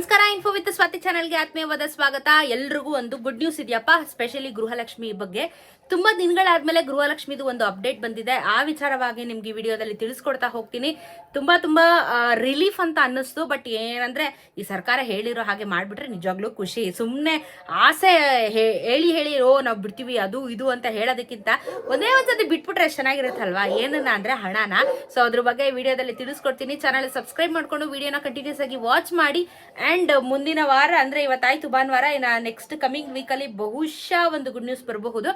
ನಮಸ್ಕಾರ info with Swati ಚಾನಲ್ಗೆ ಆತ್ಮೀಯವಾದ ಸ್ವಾಗತ. ಎಲ್ರಿಗೂ ಒಂದು ಗುಡ್ ನ್ಯೂಸ್ ಇದೆಯಪ್ಪ ಸ್ಪೆಷಲಿ ಗೃಹಲಕ್ಷ್ಮಿ ಬಗ್ಗೆ. ತುಂಬಾ ದಿನಗಳಾದ್ಮೇಲೆ ಗೃಹಲಕ್ಷ್ಮಿದು ಒಂದು ಅಪ್ಡೇಟ್ ಬಂದಿದೆ. ಆ ವಿಚಾರವಾಗಿ ನಿಮ್ಗೆ ಈ ವಿಡಿಯೋದಲ್ಲಿ ತಿಳಿಸ್ಕೊಡ್ತಾ ಹೋಗ್ತೀನಿ. ತುಂಬಾ ತುಂಬಾ ರಿಲೀಫ್ ಅಂತ ಅನ್ನಿಸ್ತು ಬಟ್ ಏನಂದ್ರೆ ಈ ಸರ್ಕಾರ ಹೇಳಿರೋ ಹಾಗೆ ಮಾಡ್ಬಿಟ್ರೆ ನಿಜವಾಗ್ಲೂ ಖುಷಿ. ಸುಮ್ಮನೆ ಆಸೆ ಹೇಳಿ ಹೇಳಿ, ಓ, ನಾವು ಬಿಡ್ತೀವಿ, ಅದು ಇದು ಅಂತ ಹೇಳೋದಕ್ಕಿಂತ ಒಂದೇ ಒಂದ್ಸತಿ ಬಿಟ್ಬಿಟ್ರೆ ಚೆನ್ನಾಗಿರುತ್ತಲ್ವಾ? ಏನನ್ನ ಅಂದ್ರೆ ಹಣನ. ಸೊ ಅದ್ರ ಬಗ್ಗೆ ವಿಡಿಯೋದಲ್ಲಿ ತಿಳಿಸ್ಕೊಡ್ತೀನಿ. ಚಾನಲ್ ಸಬ್ಸ್ಕ್ರೈಬ್ ಮಾಡ್ಕೊಂಡು, ವಿಡಿಯೋನ ಕಂಟಿನ್ಯೂಸ್ ಆಗಿ ವಾಚ್ ಮಾಡಿ. ಅಂಡ್ ಮುಂದಿನ ವಾರ, ಅಂದ್ರೆ ಇವತ್ತಾಯ್ತು ಭಾನುವಾರ ನೆಕ್ಸ್ಟ್ ಕಮಿಂಗ್ ವೀಕಲ್ಲಿ ಬಹುಶಃ ಒಂದು ಗುಡ್ ನ್ಯೂಸ್ ಬರಬಹುದು.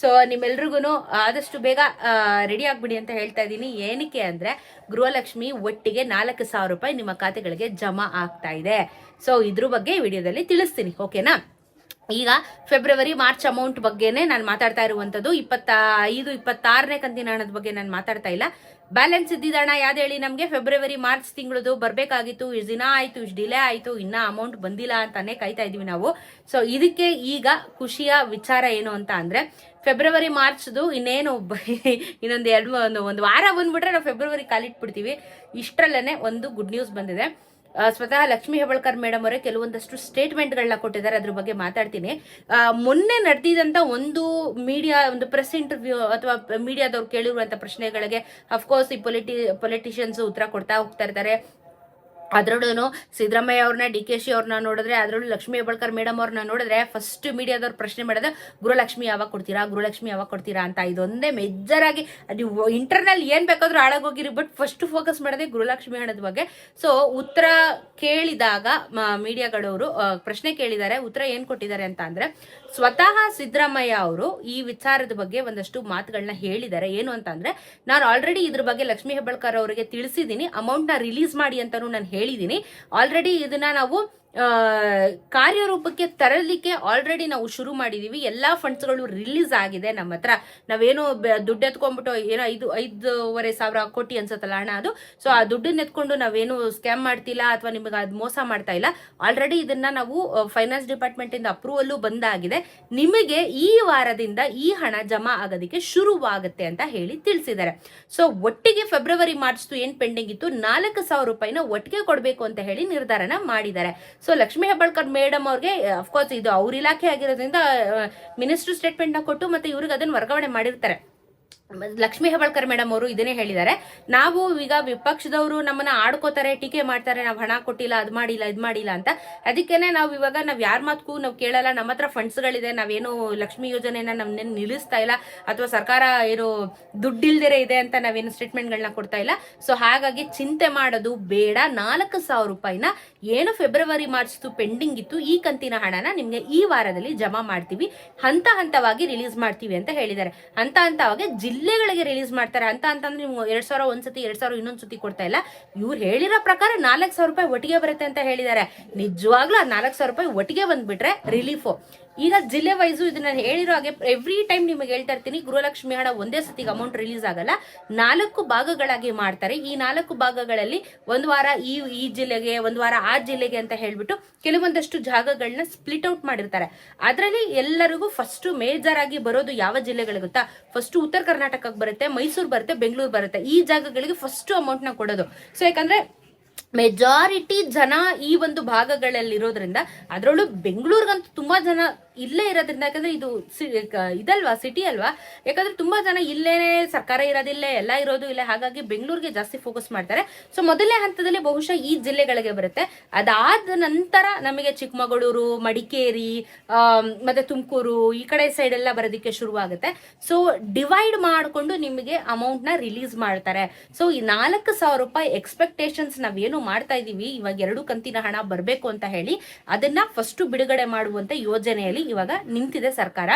ಸೊ ನಿಮ್ಮೆಲ್ರಿಗೂ ಆದಷ್ಟು ಬೇಗ ರೆಡಿ ಆಗ್ಬಿಡಿ ಅಂತ ಹೇಳ್ತಾ ಇದ್ದೀನಿ. ಏನಕ್ಕೆ ಅಂದ್ರೆ, ಗೃಹಲಕ್ಷ್ಮಿ ಒಟ್ಟಿಗೆ ನಾಲ್ಕು ಸಾವಿರ ರೂಪಾಯಿ ನಿಮ್ಮ ಖಾತೆಗಳಿಗೆ ಜಮಾ ಆಗ್ತಾ ಇದೆ. ಸೊ ಇದ್ರ ಬಗ್ಗೆ ವಿಡಿಯೋದಲ್ಲಿ ತಿಳಿಸ್ತೀನಿ, ಓಕೆನಾ? ಈಗ ಫೆಬ್ರವರಿ ಮಾರ್ಚ್ ಅಮೌಂಟ್ ಬಗ್ಗೆನೇ ನಾನು ಮಾತಾಡ್ತಾ ಇರುವಂತದ್ದು ಇಪ್ಪತ್ತ ಐದು, ಇಪ್ಪತ್ತಾರನೇ ಕಂತಿನ ಹಣದ ಬಗ್ಗೆ ನಾನು ಮಾತಾಡ್ತಾ ಇಲ್ಲ. ಬ್ಯಾಲೆನ್ಸ್ ಇದ್ದಿದ್ದಣ ಯಾವ್ದು ಹೇಳಿ ನಮಗೆ? ಫೆಬ್ರವರಿ ಮಾರ್ಚ್ ತಿಂಗಳದು ಬರಬೇಕಾಗಿತ್ತು. ಇಷ್ಟು ದಿನ ಆಯ್ತು, ಇಷ್ಟು ಡಿಲೇ ಆಯ್ತು. ಇನ್ನ ಅಮೌಂಟ್ ಬಂದಿಲ್ಲ ಅಂತಾನೆ ಕಾಯ್ತಾ ಇದೀವಿ ನಾವು. ಸೊ ಇದಕ್ಕೆ ಈಗ ಖುಷಿಯ ವಿಚಾರ ಏನು ಅಂತ ಅಂದ್ರೆ ಫೆಬ್ರವರಿ ಮಾರ್ಚ್ದು ಇನ್ನೇನು ಇನ್ನೊಂದು ಎರಡು, ಒಂದು ಒಂದು ವಾರ ಬಂದ್ಬಿಟ್ರೆ ನಾವು ಫೆಬ್ರವರಿ ಕಾಲಿಟ್ಬಿಡ್ತೀವಿ. ಇಷ್ಟರಲ್ಲೇ ಒಂದು ಗುಡ್ ನ್ಯೂಸ್ ಬಂದಿದೆ. ಸ್ವತಃ ಲಕ್ಷ್ಮಿ ಹೆಬಳ್ಕರ್ ಮೇಡಮ್ ಅವರೇ ಕೆಲವೊಂದಷ್ಟು ಸ್ಟೇಟ್ಮೆಂಟ್ಗಳನ್ನ ಕೊಟ್ಟಿದ್ದಾರೆ. ಅದ್ರ ಬಗ್ಗೆ ಮಾತಾಡ್ತೀನಿ. ಮೊನ್ನೆ ನಡೆದಿದಂತ ಒಂದು ಮೀಡಿಯಾ ಒಂದು ಪ್ರೆಸ್ ಇಂಟರ್ವ್ಯೂ ಅಥವಾ ಮೀಡಿಯಾದವ್ರು ಕೇಳಿರುವಂತ ಪ್ರಶ್ನೆಗಳಿಗೆ ಅಫ್ಕೋರ್ಸ್ ಈ ಪೊಲಿಟಿ ಪೊಲಿಟಿಷಿಯನ್ಸ್ ಉತ್ತರ ಕೊಡ್ತಾ ಹೋಗ್ತಾ ಇರ್ತಾರೆ. ಅದ್ರಲ್ಲೂ ಸಿದ್ದರಾಮಯ್ಯ ಅವ್ರನ್ನ, ಡಿ ಕೆ ಶಿ ಅವ್ರನ್ನ ನೋಡಿದ್ರೆ ಅದರಲ್ಲೂ ಲಕ್ಷ್ಮೀ ಹೆಬ್ಬಳ್ಕರ್ ಮೇಡಮ್ ಅವ್ರನ್ನ ನೋಡಿದ್ರೆ ಫಸ್ಟ್ ಮೀಡಿಯಾದವ್ರು ಪ್ರಶ್ನೆ ಮಾಡಿದ್ರೆ, ಗೃಹಲಕ್ಷ್ಮಿ ಯಾವಾಗ ಕೊಡ್ತೀರಾ, ಗೃಹಲಕ್ಷ್ಮಿ ಯಾವಾಗ ಕೊಡ್ತೀರಾ ಅಂತ ಇದೊಂದೇ ಮೇಜರ್ ಆಗಿ ನೀವು ಇಂಟರ್ನಲ್ ಏನು ಬೇಕಾದರೂ ಹಾಳಾಗೋಗಿರಿ ಬಟ್ ಫಸ್ಟ್ ಫೋಕಸ್ ಮಾಡಿದೆ ಗೃಹಲಕ್ಷ್ಮಿ ಹಣದ ಬಗ್ಗೆ. ಸೊ ಉತ್ತರ ಕೇಳಿದಾಗ ಮೀಡಿಯಾಗಳವರು ಪ್ರಶ್ನೆ ಕೇಳಿದ್ದಾರೆ, ಉತ್ತರ ಏನು ಕೊಟ್ಟಿದ್ದಾರೆ ಅಂತ ಅಂದ್ರೆ ಸ್ವತಃ ಸಿದ್ದರಾಮಯ್ಯ ಅವರು ಈ ವಿಚಾರದ ಬಗ್ಗೆ ಒಂದಷ್ಟು ಮಾತುಗಳನ್ನ ಹೇಳಿದ್ದಾರೆ. ಏನು ಅಂತ ಅಂದ್ರೆ ನಾನು ಆಲ್ರೆಡಿ ಇದ್ರ ಬಗ್ಗೆ ಲಕ್ಷ್ಮೀ ಹೆಬ್ಬಳ್ಕರ್ ಅವರಿಗೆ ತಿಳಿಸಿದ್ದೀನಿ. ಅಮೌಂಟ್ನ ರಿಲೀಸ್ ಮಾಡಿ ಅಂತಾನು ನಾನು ಹೇಳಿದ್ದೀನಿ. ಆಲ್ರೆಡಿ ಇದನ್ನ ನಾವು ಕಾರ್ಯರೂಪಕ್ಕೆ ತರಲಿಕ್ಕೆ ಆಲ್ರೆಡಿ ನಾವು ಶುರು ಮಾಡಿದೀವಿ. ಎಲ್ಲಾ ಫಂಡ್ಸ್ಗಳು ರಿಲೀಸ್ ಆಗಿದೆ ನಮ್ಮ ಹತ್ರ. ನಾವೇನು ದುಡ್ಡು ಎತ್ಕೊಂಡ್ಬಿಟ್ಟು ಏನೋ ಐದು, ಐದೂವರೆ ಸಾವಿರ ಕೋಟಿ ಅನ್ಸತ್ತಲ್ಲ ಹಣ ಅದು? ಸೊ ಆ ದುಡ್ಡನ್ನ ಎತ್ಕೊಂಡು ನಾವೇನು ಸ್ಕ್ಯಾಮ್ ಮಾಡ್ತಿಲ್ಲ ಅಥವಾ ನಿಮಗೆ ಅದು ಮೋಸ ಮಾಡ್ತಾ ಇಲ್ಲ. ಆಲ್ರೆಡಿ ಇದನ್ನ ನಾವು ಫೈನಾನ್ಸ್ ಡಿಪಾರ್ಟ್ಮೆಂಟ್ ಇಂದ ಅಪ್ರೂವಲ್ ಬಂದಾಗಿದೆ. ನಿಮಗೆ ಈ ವಾರದಿಂದ ಈ ಹಣ ಜಮಾ ಆಗೋದಕ್ಕೆ ಶುರುವಾಗುತ್ತೆ ಅಂತ ಹೇಳಿ ತಿಳಿಸಿದ್ದಾರೆ. ಸೊ ಒಟ್ಟಿಗೆ ಫೆಬ್ರವರಿ ಮಾರ್ಚ್ ಏನು ಪೆಂಡಿಂಗ್ ಇತ್ತು? ನಾಲ್ಕು ಸಾವಿರ ರೂಪಾಯಿನ ಒಟ್ಟಿಗೆ ಕೊಡಬೇಕು ಅಂತ ಹೇಳಿ ನಿರ್ಧಾರನ ಮಾಡಿದ್ದಾರೆ. ಸೊ ಲಕ್ಷ್ಮೀ ಹೆಬ್ಬಾಳ್ಕರ್ ಮೇಡಮ್ ಅವ್ರಿಗೆ ಅಫ್ಕೋರ್ಸ್ ಇದು ಅವ್ರ ಇಲಾಖೆ ಆಗಿರೋದ್ರಿಂದ ಮಿನಿಸ್ಟರ್ ಸ್ಟೇಟ್ಮೆಂಟ್ನ ಕೊಟ್ಟು ಮತ್ತೆ ಇವ್ರಿಗೆ ಅದನ್ನ ವರ್ಗಾವಣೆ ಮಾಡಿರ್ತಾರೆ. ಲಕ್ಷ್ಮೀ ಹೆಬಳ್ಕರ್ ಮೇಡಮ್ ಅವರು ಇದನ್ನೇ ಹೇಳಿದ್ದಾರೆ. ನಾವು ಈಗ ವಿಪಕ್ಷದವರು ನಮ್ಮನ್ನ ಆಡ್ಕೋತಾರೆ, ಟೀಕೆ ಮಾಡ್ತಾರೆ, ನಾವು ಹಣ ಕೊಟ್ಟಿಲ್ಲ, ಅದ್ ಮಾಡಿಲ್ಲ, ಇದ್ ಮಾಡಿಲ್ಲ ಅಂತ. ಅದಕ್ಕೇನೆ ನಾವು ಇವಾಗ ನಾವ್ ಯಾರ ಮಾತಕ್ಕೂ ನಾವು ಕೇಳಲ್ಲ, ನಮ್ಮ ಹತ್ರ ಫಂಡ್ಸ್ಗಳಿದೆ, ನಾವೇನು ಲಕ್ಷ್ಮಿ ಯೋಜನೆನ ನಮ್ಮನ್ನ ನಿಲ್ಲಿಸ್ತಾ ಇಲ್ಲ, ಅಥವಾ ಸರ್ಕಾರ ಏನು ದುಡ್ಡಿಲ್ದೇ ಇದೆ ಅಂತ ನಾವೇನು ಸ್ಟೇಟ್ಮೆಂಟ್ಗಳನ್ನ ಕೊಡ್ತಾ ಇಲ್ಲ. ಸೊ ಹಾಗಾಗಿ ಚಿಂತೆ ಮಾಡೋದು ಬೇಡ. ನಾಲ್ಕು ಸಾವಿರ ರೂಪಾಯಿನ ಏನು ಫೆಬ್ರವರಿ ಮಾರ್ಚ್ ಪೆಂಡಿಂಗ್ ಇತ್ತು, ಈ ಕಂತಿನ ಹಣನ ನಿಮ್ಗೆ ಈ ವಾರದಲ್ಲಿ ಜಮಾ ಮಾಡ್ತೀವಿ. ಹಂತ ಹಂತವಾಗಿ ರಿಲೀಸ್ ಮಾಡ್ತೀವಿ ಅಂತ ಹೇಳಿದ್ದಾರೆ. ಹಂತ ಹಂತವಾಗಿ ಜಿಲ್ಲೆಗಳಿಗೆ ರಿಲೀಸ್ ಮಾಡ್ತಾರೆ ಅಂತ ಅಂತಂದ್ರೆ ನೀವು ಎರಡ್ ಸಾವಿರ ಒಂದ್ಸತಿ ಎರಡ್ ಸಾವಿರ ಇನ್ನೊಂದ್ ಸತಿ ಕೊಡ್ತಾ ಇಲ್ಲ. ಇವ್ರು ಹೇಳಿರೋ ಪ್ರಕಾರ ನಾಲ್ಕು ಸಾವಿರ ರೂಪಾಯಿ ಒಟ್ಟಿಗೆ ಬರುತ್ತೆ ಅಂತ ಹೇಳಿದ್ದಾರೆ. ನಿಜವಾಗ್ಲೂ ಆ ನಾಲ್ಕು ಸಾವಿರ ರೂಪಾಯಿ ಒಟ್ಟಿಗೆ ಬಂದ್ಬಿಟ್ರೆ ರಿಲೀಫು ಈಗ ಜಿಲ್ಲೆ ವೈಸು ಇದನ್ನ ಹೇಳಿರೋ ಹಾಗೆ ಎವ್ರಿ ಟೈಮ್ ನಿಮಗೆ ಹೇಳ್ತಾ ಇರ್ತೀನಿ, ಗೃಹಲಕ್ಷ್ಮಿ ಹಣ ಒಂದೇ ಸತಿಗೆ ಅಮೌಂಟ್ ರಿಲೀಸ್ ಆಗಲ್ಲ. ನಾಲ್ಕು ಭಾಗಗಳಾಗಿ ಮಾಡ್ತಾರೆ. ಈ ನಾಲ್ಕು ಭಾಗಗಳಲ್ಲಿ ಒಂದು ವಾರ ಈ ಈ ಜಿಲ್ಲೆಗೆ, ಒಂದು ವಾರ ಆ ಜಿಲ್ಲೆಗೆ ಅಂತ ಹೇಳ್ಬಿಟ್ಟು ಕೆಲವೊಂದಷ್ಟು ಜಾಗಗಳನ್ನ ಸ್ಪ್ಲಿಟ್ ಔಟ್ ಮಾಡಿರ್ತಾರೆ. ಅದರಲ್ಲಿ ಎಲ್ಲರಿಗೂ ಫಸ್ಟ್ ಮೇಜರ್ ಆಗಿ ಬರೋದು ಯಾವ ಜಿಲ್ಲೆಗಳು ಗೊತ್ತಾ? ಫಸ್ಟ್ ಉತ್ತರ ಕರ್ನಾಟಕಕ್ಕೆ ಬರುತ್ತೆ, ಮೈಸೂರು ಬರುತ್ತೆ, ಬೆಂಗಳೂರು ಬರುತ್ತೆ. ಈ ಜಾಗಗಳಿಗೆ ಫಸ್ಟ್ ಅಮೌಂಟ್ನ ಕೊಡೋದು. ಸೊ ಯಾಕಂದ್ರೆ ಮೆಜಾರಿಟಿ ಜನ ಈ ಒಂದು ಭಾಗಗಳಲ್ಲಿರೋದ್ರಿಂದ ಅದರಲ್ಲೂ ಬೆಂಗಳೂರಿಗಂತೂ ತುಂಬಾ ಜನ ಇಲ್ಲೇ ಇರೋದ್ರಿಂದ ಯಾಕಂದ್ರೆ ಇದು ಇದಲ್ವಾ ಸಿಟಿ ಅಲ್ವಾ? ಯಾಕಂದ್ರೆ ತುಂಬಾ ಜನ ಇಲ್ಲೇನೆ, ಸರ್ಕಾರ ಇರೋದಿಲ್ಲೇ ಎಲ್ಲ ಇರೋದು ಇಲ್ಲ, ಹಾಗಾಗಿ ಬೆಂಗಳೂರಿಗೆ ಜಾಸ್ತಿ ಫೋಕಸ್ ಮಾಡ್ತಾರೆ. ಸೊ ಮೊದಲನೇ ಹಂತದಲ್ಲಿ ಬಹುಶಃ ಈ ಜಿಲ್ಲೆಗಳಿಗೆ ಬರುತ್ತೆ. ಅದಾದ ನಂತರ ನಮಗೆ ಚಿಕ್ಕಮಗಳೂರು, ಮಡಿಕೇರಿ ಮತ್ತೆ ತುಮಕೂರು, ಈ ಕಡೆ ಸೈಡ್ ಎಲ್ಲ ಬರೋದಕ್ಕೆ ಶುರುವಾಗುತ್ತೆ. ಸೊ ಡಿವೈಡ್ ಮಾಡಿಕೊಂಡು ನಿಮಗೆ ಅಮೌಂಟ್ನ ರಿಲೀಸ್ ಮಾಡ್ತಾರೆ. ಸೊ ಈ ನಾಲ್ಕು ಸಾವಿರ ರೂಪಾಯಿ ಎಕ್ಸ್ಪೆಕ್ಟೇಷನ್ಸ್ ನಾವೇನು ಮಾಡ್ತಾ ಇದೀವಿ, ಇವಾಗ ಎರಡು ಕಂತಿನ ಹಣ ಬರಬೇಕು ಅಂತ ಹೇಳಿ, ಅದನ್ನ ಫಸ್ಟ್ ಬಿಡುಗಡೆ ಮಾಡುವಂತ ಯೋಜನೆಯಲ್ಲಿ ಇವಾಗ ನಿಂತಿದೆ ಸರ್ಕಾರ.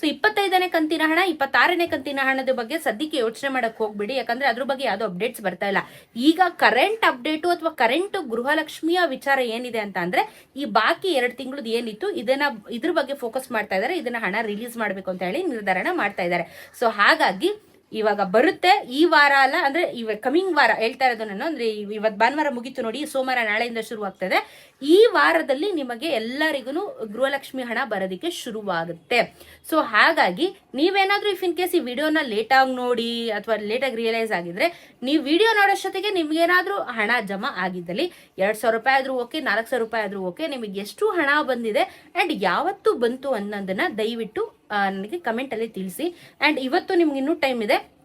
ಸೊ ಇಪ್ಪತ್ತೈದನೇ ಕಂತಿನ ಹಣ, ಇಪ್ಪತ್ತಾರನೇ ಕಂತಿನ ಹಣದ ಬಗ್ಗೆ ಸದ್ಯಕ್ಕೆ ಯೋಚನೆ ಮಾಡಕ್ ಹೋಗ್ಬಿಡಿ. ಯಾಕಂದ್ರೆ ಅದ್ರ ಬಗ್ಗೆ ಯಾವ್ದು ಅಪ್ಡೇಟ್ಸ್ ಬರ್ತಾ ಇಲ್ಲ. ಈಗ ಕರೆಂಟ್ ಅಪ್ಡೇಟು ಅಥವಾ ಕರೆಂಟ್ ಗೃಹಲಕ್ಷ್ಮಿಯ ವಿಚಾರ ಏನಿದೆ ಅಂತ ಅಂದ್ರೆ, ಈ ಬಾಕಿ ಎರಡು ತಿಂಗಳದ್ದು ಏನಿತ್ತು, ಇದನ್ನ ಇದ್ರ ಬಗ್ಗೆ ಫೋಕಸ್ ಮಾಡ್ತಾ ಇದ್ದಾರೆ ಇದನ್ನ ಹಣ ರಿಲೀಸ್ ಮಾಡಬೇಕು ಅಂತ ಹೇಳಿ ನಿರ್ಧಾರನ ಮಾಡ್ತಾ ಇದ್ದಾರೆ ಸೊ ಹಾಗಾಗಿ ಇವಾಗ ಬರುತ್ತೆ. ಈ ವಾರ ಅಲ್ಲ, ಅಂದ್ರೆ ಇವ ಕಮಿಂಗ್ ವಾರ ಹೇಳ್ತಾ ಇರೋದು ನಾನು, ಅಂದ್ರೆ ಇವ್- ಇವತ್ತು ಭಾನುವಾರ ಮುಗೀತು ನೋಡಿ, ಸೋಮವಾರ ನಾಳೆಯಿಂದ ಶುರು ಆಗ್ತದೆ ಈ ವಾರದಲ್ಲಿ ನಿಮಗೆ ಎಲ್ಲರಿಗೂ ಗೃಹಲಕ್ಷ್ಮಿ ಹಣ ಬರೋದಕ್ಕೆ ಶುರುವಾಗುತ್ತೆ. ಸೊ ಹಾಗಾಗಿ ನೀವೇನಾದ್ರೂ ಇಫ್ ಇನ್ ಕೇಸ್ ಈ ವಿಡಿಯೋನ ಲೇಟಾಗಿ ನೋಡಿ, ಅಥವಾ ಲೇಟಾಗಿ ರಿಯಲೈಸ್ ಆಗಿದ್ರೆ, ನೀವು ವಿಡಿಯೋ ನೋಡೋಷ್ಟೊತ್ತಿಗೆ ನಿಮ್ಗೇನಾದ್ರೂ ಹಣ ಜಮಾ ಆಗಿದ್ದಲ್ಲಿ, ಎರಡ್ ಸಾವಿರ ರೂಪಾಯಿ ಆದ್ರೂ ಓಕೆ, ನಾಲ್ಕು ಸಾವಿರ ರೂಪಾಯಿ ಆದ್ರೂ ಓಕೆ, ನಿಮಗೆ ಎಷ್ಟು ಹಣ ಬಂದಿದೆ ಅಂಡ್ ಯಾವತ್ತು ಬಂತು ಅನ್ನೋದನ್ನ ದಯವಿಟ್ಟು ನನಗೆ ಕಮೆಂಟಲ್ಲಿ ತಿಳಿಸಿ. ಅಂಡ್ ಇವತ್ತು ನಿಮ್ಗೆ ಇನ್ನೂ ಟೈಮ್ ಇದೆ.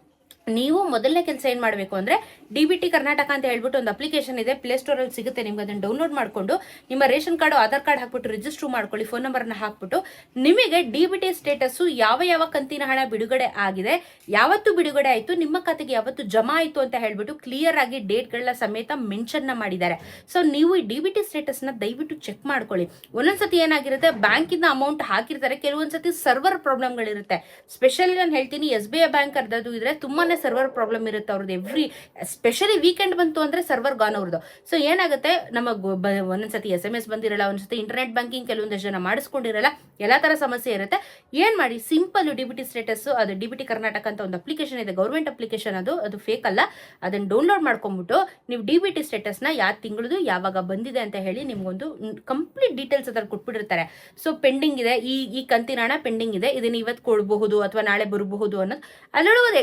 ನೀವು ಮೊದಲನೇ ಕೆಲಸ ಏನು ಮಾಡಬೇಕು ಅಂದ್ರೆ ಡಿ ಬಿ ಟಿ ಕರ್ನಾಟಕ ಅಂತ ಹೇಳ್ಬಿಟ್ಟು ಒಂದು ಅಪ್ಲಿಕೇಶನ್ ಇದೆ ಪ್ಲೇ ಸ್ಟೋರಲ್ಲಿ ಸಿಗುತ್ತೆ, ನಿಮ್ಗೆ ಅದನ್ನು ಡೌನ್ಲೋಡ್ ಮಾಡಿಕೊಂಡು ನಿಮ್ಮ ರೇಷನ್ ಕಾರ್ಡ್, ಆಧಾರ್ ಕಾರ್ಡ್ ಹಾಕ್ಬಿಟ್ಟು ರಿಜಿಸ್ಟರ್ ಮಾಡ್ಕೊಳ್ಳಿ ಫೋನ್ ನಂಬರ್ನ ಹಾಕ್ಬಿಟ್ಟು. ನಿಮಗೆ ಡಿ ಬಿ ಟಿ ಸ್ಟೇಟಸ್ ಯಾವ ಯಾವ ಕಂತಿನ ಹಣ ಬಿಡುಗಡೆ ಆಗಿದೆ, ಯಾವತ್ತು ಬಿಡುಗಡೆ ಆಯಿತು, ನಿಮ್ಮ ಖಾತೆಗೆ ಯಾವತ್ತು ಜಮಾ ಆಯಿತು ಅಂತ ಹೇಳ್ಬಿಟ್ಟು ಕ್ಲಿಯರ್ ಆಗಿ ಡೇಟ್ಗಳನ್ನ ಸಮೇತ ಮೆನ್ಷನ್ ಮಾಡಿದ್ದಾರೆ. ಸೊ ನೀವು ಈ ಡಿ ಬಿ ಟಿ ಸ್ಟೇಟಸ್ನ ದಯವಿಟ್ಟು ಚೆಕ್ ಮಾಡ್ಕೊಳ್ಳಿ. ಒಂದೊಂದ್ಸತಿ ಏನಾಗಿರುತ್ತೆ ಬ್ಯಾಂಕಿಂದ ಅಮೌಂಟ್ ಹಾಕಿರ್ತಾರೆ, ಕೆಲವೊಂದ್ಸತಿ ಸರ್ವರ್ ಪ್ರಾಬ್ಲಮ್ಗಳಿರುತ್ತೆ ಸ್ಪೆಷಲಿ ನಾನು ಹೇಳ್ತೀನಿ ಎಸ್ ಬಿ ಐ ಬ್ಯಾಂಕ್ ಅರ್ಧದು ಇದ್ರೆ ತುಂಬಾನೇ ಸರ್ವರ್ ಪ್ರಾಬ್ಲಮ್ ಇರುತ್ತೆ ಅವ್ರದ್ದು ಎವ್ರಿ ಎಸ್ಪೆಷಲಿ ವೀಕೆಂಡ್ ಬಂತು ಅಂದ್ರೆ ಸರ್ವರ್ ಗಾನ್ ಅವ್ರದ್ದು. ಸೊ ಏನಾಗುತ್ತೆ? ನಮಗೆ ಒಂದೊಂದ್ಸತಿ ಎಸ್ ಎಂ ಎಸ್ ಬಂದಿರಲ್ಲ ಒಂದ್ಸತಿ ಇಂಟರ್ನೆಟ್ ಬ್ಯಾಂಕಿಂಗ್ ಕೆಲವೊಂದಷ್ಟು ಜನ ಮಾಡಿಸ್ಕೊಂಡಿರಲ್ಲ, ಎಲ್ಲ ತರ ಸಮಸ್ಯೆ ಇರುತ್ತೆ. ಏನ್ ಮಾಡಿ? Simple D B T status ಅದು ಡಿ ಬಿ ಟಿ ಕರ್ನಾಟಕ ಅಂತ ಒಂದು ಅಪ್ಲಿಕೇಶನ್ ಇದೆ ಗೌರ್ಮೆಂಟ್ ಅಪ್ಲಿಕೇಶನ್ ಅದು ಅದು ಫೇಕ್ ಅಲ್ಲ. ಅದನ್ನ ಡೌನ್ಲೋಡ್ ಮಾಡ್ಕೊಂಡ್ಬಿಟ್ಟು, ನೀವು ಡಿ ಬಿ ಟಿ ಸ್ಟೇಟಸ್ನ ಯಾವ ತಿಂಗಳದು ಯಾವಾಗ ಬಂದಿದೆ ಅಂತ ಹೇಳಿ ನಿಮ್ಗೊಂದು ಕಂಪ್ಲೀಟ್ ಡೀಟೇಲ್ಸ್ ಅದ್ರಲ್ಲಿ ಕೊಟ್ಬಿಟ್ಟಿರ್ತಾರೆ. ಸೊ ಪೆಂಡಿಂಗ್ ಇದೆ, ಈ ಈ ಕಂತಿನ ಹಣ ಪೆಂಡಿಂಗ್ ಇದೆ, ಇದನ್ನ ಇವತ್ತು ಕೊಡಬಹುದು ಅಥವಾ ನಾಳೆ ಬರಬಹುದು ಅನ್ನೋದು ಅದರೊಳಗೆ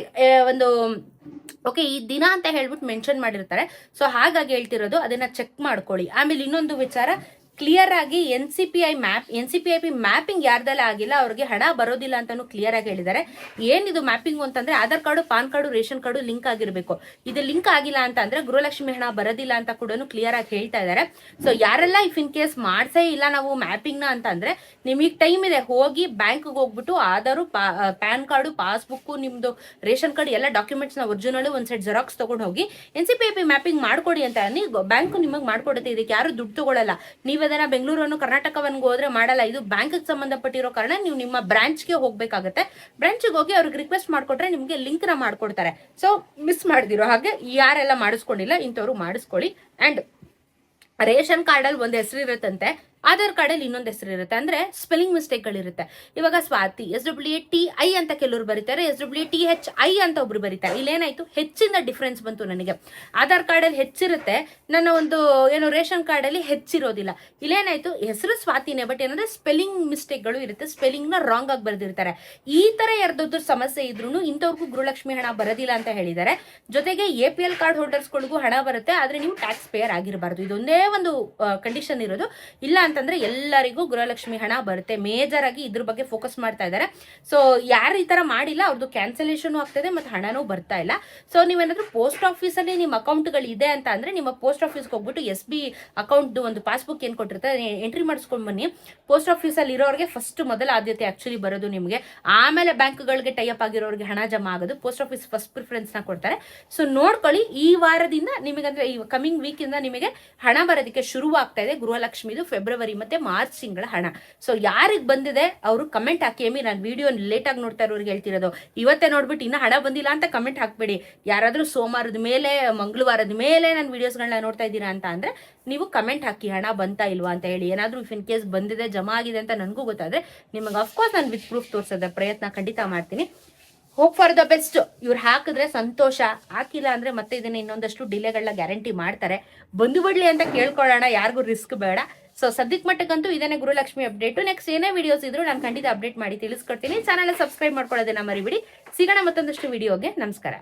ಒಂದು ಓಕೆ ಈ ದಿನ ಅಂತ ಹೇಳ್ಬಿಟ್ಟು ಮೆನ್ಷನ್ ಮಾಡಿರ್ತಾರೆ. ಸೊ ಹಾಗಾಗಿ ಹೇಳ್ತಿರೋದು, ಅದನ್ನ ಚೆಕ್ ಮಾಡ್ಕೊಳ್ಳಿ. ಆಮೇಲೆ ಇನ್ನೊಂದು ವಿಚಾರ ಕ್ಲಿಯರ್ ಆಗಿ N C P I map N C P I P mapping ಯಾರ್ದೆಲ್ಲ ಆಗಿಲ್ಲ ಅವ್ರಿಗೆ ಹಣ ಬರೋದಿಲ್ಲ ಅಂತಾನು ಕ್ಲಿಯರ್ ಆಗಿ ಹೇಳಿದ್ದಾರೆ. ಏನಿದು ಮ್ಯಾಪಿಂಗ್ ಅಂತಂದ್ರೆ Aadhaar card, PAN card, ration card link ಆಗಿರಬೇಕು. ಇದು ಲಿಂಕ್ ಆಗಿಲ್ಲ ಅಂತ ಅಂದ್ರೆ ಗೃಹಲಕ್ಷ್ಮಿ ಹಣ ಬರೋದಿಲ್ಲ ಅಂತ ಕೂಡ ಕ್ಲಿಯರ್ ಆಗಿ ಹೇಳ್ತಾ ಇದ್ದಾರೆ. ಸೊ ಯಾರೆಲ್ಲ ಇಫ್ ಇನ್ ಕೇಸ್ ಮಾಡ್ಸೇ ಇಲ್ಲ ನಾವು ಮ್ಯಾಪಿಂಗ್ನ ಅಂತ ಅಂದ್ರೆ ನಿಮಗೆ ಟೈಮ್ ಇದೆ, ಹೋಗಿ ಬ್ಯಾಂಕ್ ಹೋಗ್ಬಿಟ್ಟು ಆಧಾರು ಪ್ಯಾನ್ ಕಾರ್ಡು ಪಾಸ್ಬುಕ್ ನಿಮ್ದು ರೇಷನ್ ಕಾರ್ಡ್ ಎಲ್ಲ ಡಾಕ್ಯುಮೆಂಟ್ಸ್ನ ಒರಿಜಿನಲ್ ಒಂದ್ ಸೆಟ್ ಜೆರಾಕ್ಸ್ ತಗೊಂಡು ಹೋಗಿ N C P I P mapping ಮಾಡ್ಕೊಡಿ ಅಂತ ಬ್ಯಾಂಕ್ ನಿಮಗೆ ಮಾಡ್ಕೊಡುತ್ತೆ. ಇದಕ್ಕೆ ಯಾರು ದುಡ್ಡು ತಗೊಳ್ಳಲ್ಲ ನೀವು ಅದನ್ನ ಬೆಂಗಳೂರನ್ನು ಕರ್ನಾಟಕವನ್ನು ಹೋದ್ರೆ ಮಾಡಲ್ಲ. ಇದು ಬ್ಯಾಂಕ್ ಸಂಬಂಧಪಟ್ಟಿರೋ ಕಾರಣ ನೀವು ನಿಮ್ಮ ಬ್ರಾಂಚ್ಗೆ ಹೋಗ್ಬೇಕಾಗತ್ತೆ. ಬ್ರಾಂಚ್ಗೆ ಹೋಗಿ ಅವ್ರಿಗೆ ರಿಕ್ವೆಸ್ಟ್ ಮಾಡ್ಕೊಟ್ರೆ ನಿಮಗೆ ಲಿಂಕ್ನ ಮಾಡ್ಕೊಡ್ತಾರೆ. ಸೊ ಮಿಸ್ ಮಾಡಿದಿರೋ ಹಾಗೆ ಯಾರೆಲ್ಲ ಮಾಡಿಸ್ಕೊಂಡಿಲ್ಲ ಇಂಥವ್ರು ಮಾಡಿಸ್ಕೊಳ್ಳಿ. ಅಂಡ್ ರೇಷನ್ ಕಾರ್ಡ್ ಅಲ್ಲಿ ಒಂದ್ ಹೆಸರು ಇರುತ್ತಂತೆ ಆಧಾರ್ ಕಾರ್ಡ್ ಅಲ್ಲಿ ಇನ್ನೊಂದು ಹೆಸರು ಇರುತ್ತೆ. ಅಂದ್ರೆ ಸ್ಪೆಲ್ಲಿಂಗ್ ಮಿಸ್ಟೇಕ್ ಗಳಿರುತ್ತೆ. ಇವಾಗ Swathi S W A T I ಅಂತ ಕೆಲವರು ಬರೀತಾರೆ. S W T H I ಅಂತ ಒಬ್ರು ಬರೀತಾರೆ. ಇಲ್ಲೇನಾಯಿತು? ಹೆಚ್ಚಿಂದ ಡಿಫ್ರೆನ್ಸ್ ಬಂತು ನನಗೆ. ಆಧಾರ್ ಕಾರ್ಡ್ ಅಲ್ಲಿ ಹೆಚ್ಚಿರುತ್ತೆ. ನನ್ನ ಒಂದು, ಏನು ರೇಷನ್ ಕಾರ್ಡ್ ಅಲ್ಲಿ ಹೆಚ್ಚಿರೋದಿಲ್ಲ. ಇಲ್ಲೇನಾಯಿತು? ಹೆಸರು ಸ್ವಾತಿನೇ ಬಟ್ ಏನಂದ್ರೆ ಸ್ಪೆಲ್ಲಿಂಗ್ ಮಿಸ್ಟೇಕ್ಗಳು ಇರುತ್ತೆ. ಸ್ಪೆಲ್ಲಿಂಗ್ನ ರಾಂಗ್ ಆಗಿ ಬರೆದಿರ್ತಾರೆ. ಈ ತರ ಯಾರ್ದಾದ್ರು ಸಮಸ್ಯೆ ಇದ್ರೂ ಇಂಥವ್ರಿಗೂ ಗೃಹಲಕ್ಷ್ಮಿ ಹಣ ಬರೋದಿಲ್ಲ ಅಂತ ಹೇಳಿದ್ದಾರೆ. ಜೊತೆಗೆ ಎ ಪಿ ಎಲ್ ಕಾರ್ಡ್ ಹೋಲ್ಡರ್ಸ್ಗಳಿಗೂ ಹಣ ಬರುತ್ತೆ. ಆದ್ರೆ ನೀವು ಟ್ಯಾಕ್ಸ್ ಪೇಯರ್ ಆಗಿರಬಾರ್ದು. ಇದೊಂದೇ ಒಂದು ಕಂಡೀಷನ್ ಇರೋದು. ಇಲ್ಲ ಅಂತಂದ್ರೆ ಎಲ್ಲರಿಗೂ ಗೃಹಲಕ್ಷ್ಮಿ ಹಣ ಬರುತ್ತೆ. ಮೇಜರ್ ಆಗಿ ಇದ್ರ ಬಗ್ಗೆ ಫೋಕಸ್ ಮಾಡ್ತಾ ಇದ್ದಾರೆ ಸೊ ಯಾರು ಈ ತರ ಮಾಡಿಲ್ಲ ಅವ್ರದ್ದು ಕ್ಯಾನ್ಸಲೇಷನ್ ಆಗ್ತದೆ ಮತ್ತೆ ಹಣನೂ ಬರ್ತಾ ಇಲ್ಲ. ಸೊ ನೀವೇನಾದ್ರೂ ಪೋಸ್ಟ್ ಆಫೀಸ್ ಅಲ್ಲಿ ನಿಮ್ಮ ಅಕೌಂಟ್ಗಳು ಇದೆ ಅಂತ ಅಂದ್ರೆ ನಿಮ್ಮ ಪೋಸ್ಟ್ ಆಫೀಸ್ಗೆ ಹೋಗ್ಬಿಟ್ಟು ಎಸ್ ಬಿ ಅಕೌಂಟ್ ಒಂದು ಪಾಸ್ಬುಕ್ ಏನ್ ಕೊಟ್ಟಿರ್ತಾರೆ ಎಂಟ್ರಿ ಮಾಡಿಸ್ಕೊಂಡ್ ಬನ್ನಿ. ಪೋಸ್ಟ್ ಆಫೀಸ್ ಅಲ್ಲಿ ಇರೋರಿಗೆ ಫಸ್ಟ್ ಮೊದಲ ಆದ್ಯತೆ ಆಕ್ಚುಲಿ ಬರೋದು ನಿಮಗೆ. ಆಮೇಲೆ ಬ್ಯಾಂಕ್ಗಳಿಗೆ ಟೈಅಪ್ ಆಗಿರೋರಿಗೆ ಹಣ ಜಮಾ ಆಗೋದು. ಪೋಸ್ಟ್ ಆಫೀಸ್ ಫಸ್ಟ್ ಪ್ರಿಫರೆನ್ಸ್ನ ಕೊಡ್ತಾರೆ. ಸೊ ನೋಡ್ಕೊಳ್ಳಿ, ಈ ವಾರದಿಂದ ನಿಮಗಂದ್ರೆ ಈ ಕಮಿಂಗ್ ವೀಕ್ ಇಂದ ನಿಮಗೆ ಹಣ ಬರೋದಕ್ಕೆ ಶುರುವಾಗ್ತಾ ಇದೆ ಗೃಹಲಕ್ಷ್ಮಿದು ಫೆಬ್ರವರಿ ಮತ್ತೆ ಮಾರ್ಚ್ ತಿಂಗಳ ಹಣ. ಸೊ ಯಾರಿಗೆ ಬಂದಿದೆ? ಅವರು ಕಮೆಂಟ್ ಹಾಕಿ ಎಮಿ ನಾನು ವಿಡಿಯೋ ಲೇಟ್ ಆಗಿ ನೋಡ್ತಾ ಇರೋರಿಗೆ ಹೇಳ್ತಿರೋದು. ಇವತ್ತೇ ನೋಡ್ಬಿಟ್ಟು ಇನ್ನೂ ಹಣ ಬಂದಿಲ್ಲ ಅಂತ ಕಮೆಂಟ್ ಹಾಕ್ಬೇಡಿ. ಯಾರಾದರೂ ಸೋಮವಾರದ ಮೇಲೆ, ಮಂಗಳವಾರದ ಮೇಲೆ ನಾನು ವಿಡಿಯೋಸ್ಗಳನ್ನ ನೋಡ್ತಾ ಇದ್ದೀರಾ ಅಂತ ಅಂದ್ರೆ, ನೀವು ಕಮೆಂಟ್ ಹಾಕಿ, ಹಣ ಬಂತಾ ಇಲ್ವಾ ಅಂತ ಹೇಳಿ. ಏನಾದರೂ ಇಫ್ ಇನ್ ಕೇಸ್ ಬಂದಿದೆ, ಜಮಾ ಆಗಿದೆ ಅಂತ ನನಗೂ ಗೊತ್ತಾದ್ರೆ, ನಿಮಗೆ ಅಫ್ಕೋರ್ಸ್ ನಾನು ವಿತ್ ಪ್ರೂಫ್ ತೋರಿಸೋದ ಪ್ರಯತ್ನ ಖಂಡಿತ ಮಾಡ್ತೀನಿ. ಹೋಪ್ ಫಾರ್ ದ ಬೆಸ್ಟ್ ಇವ್ರು ಹಾಕಿದ್ರೆ ಸಂತೋಷ. ಹಾಕಿಲ್ಲ ಅಂದ್ರೆ ಮತ್ತೆ ಇದನ್ನ ಇನ್ನೊಂದಷ್ಟು ಡಿಲೇಗಳನ್ನ ಗ್ಯಾರಂಟಿ ಮಾಡ್ತಾರೆ. ಬಂದು ಬಿಡ್ಲಿ ಅಂತ ಕೇಳ್ಕೊಳ್ಳೋಣ, ಯಾರಿಗೂ ರಿಸ್ಕ್ ಬೇಡ. ಸೊ ಸದ್ಯಕ್ಕೆ ಮಟ್ಟಕ್ಕಂತೂ ಇದನ್ನೇ ಗುರುಲಕ್ಷ್ಮಿ ಅಪ್ಡೇಟ್ ನೆಕ್ಸ್ಟ್ ಏನೇ ವಿಡಿಯೋಸ್ ಇದ್ರು ನಾನು ಖಂಡಿತ ಅಪ್ಡೇಟ್ ಮಾಡಿ ತಿಳಿಸ್ಕೊಡ್ತೀನಿ. ಚಾನಲ್ ಸಬ್ಸ್ಕ್ರೈಬ್ ಮಾಡ್ಕೊಳ್ಳೋದನ್ನ ಮರಿಬಿಡಿ. ಸಿಗೋಣ ಮತ್ತೊಂದಷ್ಟು ವಿಡಿಯೋಗೆ ನಮಸ್ಕಾರ.